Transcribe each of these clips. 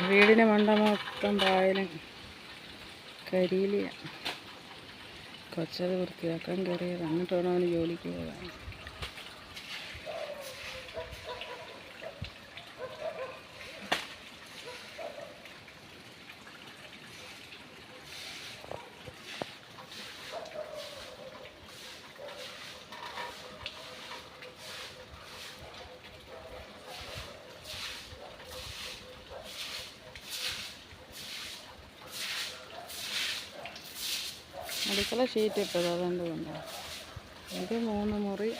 വീടിന് മണ്ട മൊത്തം പായലും കരിയിലാണ് കൊച്ചത് വൃത്തിയാക്കാൻ കയറിയത് അങ്ങോട്ടാണ് അവന് ജോലിക്ക് പോകാൻ. അടുക്കള ഷീറ്റ് ഇട്ടത് അതുകൊണ്ട് കൊണ്ടോ ഇത് മൂന്ന് മുറി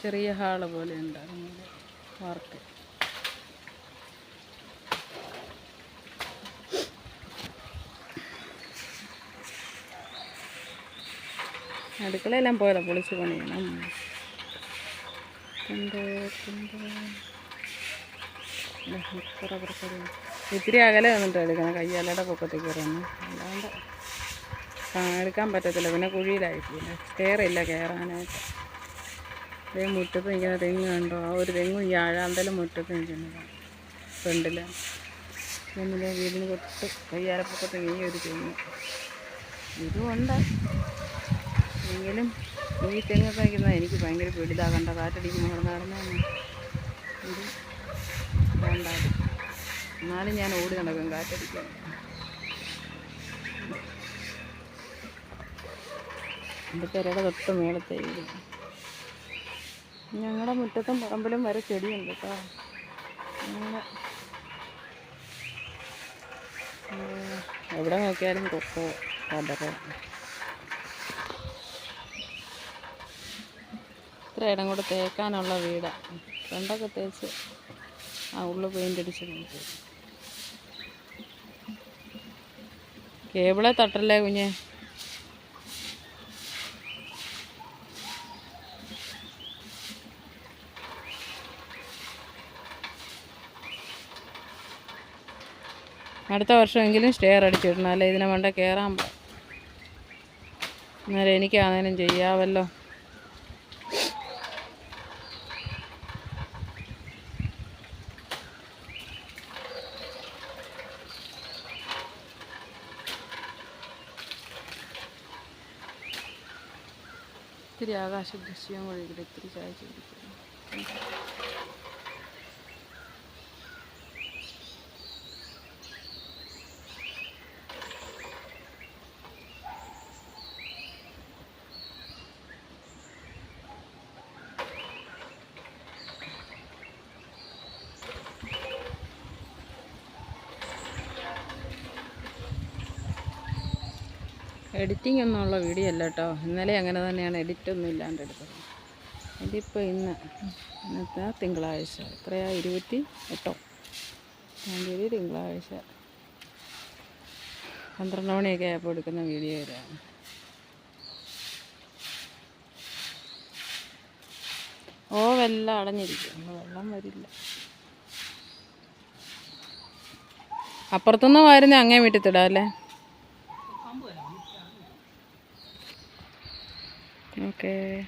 ചെറിയ ഹാൾ പോലെ ഉണ്ട് വർക്ക്. അടുക്കളയെല്ലാം പോയല്ലോ പൊളിച്ച് പണിയണം. ഇത്തിരി അകലെ വന്നിട്ട് എടുക്കണം. കയ്യാലയുടെ പൊക്കത്തേക്ക് കയറുന്നു അല്ലാണ്ട് എടുക്കാൻ പറ്റത്തില്ല. പിന്നെ കുഴിയിലായിരിക്കില്ല കയറില്ല കയറാനായിട്ട് ഇതേ മുറ്റത്ത് നിൽക്കുന്ന തെങ്ങ് കണ്ടോ? ആ ഒരു തെങ്ങും ഈ ആഴാന്തലും മുറ്റത്ത് നിൽക്കുന്നതാണ് ഫ്രണ്ടിൽ. നമ്മുടെ വീടിന് തൊട്ട് കയ്യാലപ്പൊക്കത്ത് ഈ ഒരു തെങ്ങ്. ഇതുമുണ്ട് എങ്കിലും ഈ തെങ്ങൊക്കെ നിൽക്കുന്നത് എനിക്ക് ഭയങ്കര പേടിതാകണ്ട കാറ്റടിക്കുന്ന അവിടെ നടന്നു ഇത് വേണ്ട എന്നാലും ഞാൻ ഓടി നടക്കും കാറ്റടിക്കാൻ. എന്റെ പെരയുടെ തൊട്ട് മേളത്തെ ഞങ്ങളുടെ മുറ്റത്തും പറമ്പിലും വരെ ചെടിയുണ്ട് കേട്ടോ എവിടെ നോക്കിയാലും കൊക്കോ റബ്ബർ ഇത്ര ഇടം കൂടെ തേക്കാനുള്ള വീടാണ് ഫ്രണ്ടൊക്കെ തേച്ച് ആ ഉള്ളു പെയിന്റ് അടിച്ച് നോക്കി കേബിളെ തട്ടല്ലേ കുഞ്ഞെ? അടുത്ത വർഷമെങ്കിലും സ്റ്റെയർ അടിച്ചിടണം അല്ലേ? ഇതിനെ വേണ്ട കയറാൻ അന്നേരം എനിക്കാണേലും ചെയ്യാമല്ലോ ഇത്തിരി ആകാശ ദൃശ്യം കൂടി ഇവിടെ ഇത്തിരി ചായ പിടിക്കുന്നു എഡിറ്റിംഗ് ഒന്നുമുള്ള വീഡിയോ അല്ല കേട്ടോ ഇന്നലെ അങ്ങനെ തന്നെയാണ് എഡിറ്റ് ഒന്നും ഇല്ലാണ്ട് എടുത്തത്. ഇതിപ്പോൾ ഇന്ന്. ഇന്നത്തെ തിങ്കളാഴ്ച. എത്രയാ? ഇരുപത്തി എട്ടോ. തീയതി തിങ്കളാഴ്ച. പന്ത്രണ്ട് മണിയൊക്കെ ആയപ്പോൾ എടുക്കുന്ന വീഡിയോ ഇതാണ് ഓ വെള്ളം അടഞ്ഞിരിക്കും. വെള്ളം വരില്ല. അപ്പുറത്തുനിന്ന് വരുന്ന അങ്ങേ വീട്ടിൽ തിടാം അല്ലേ? Okay.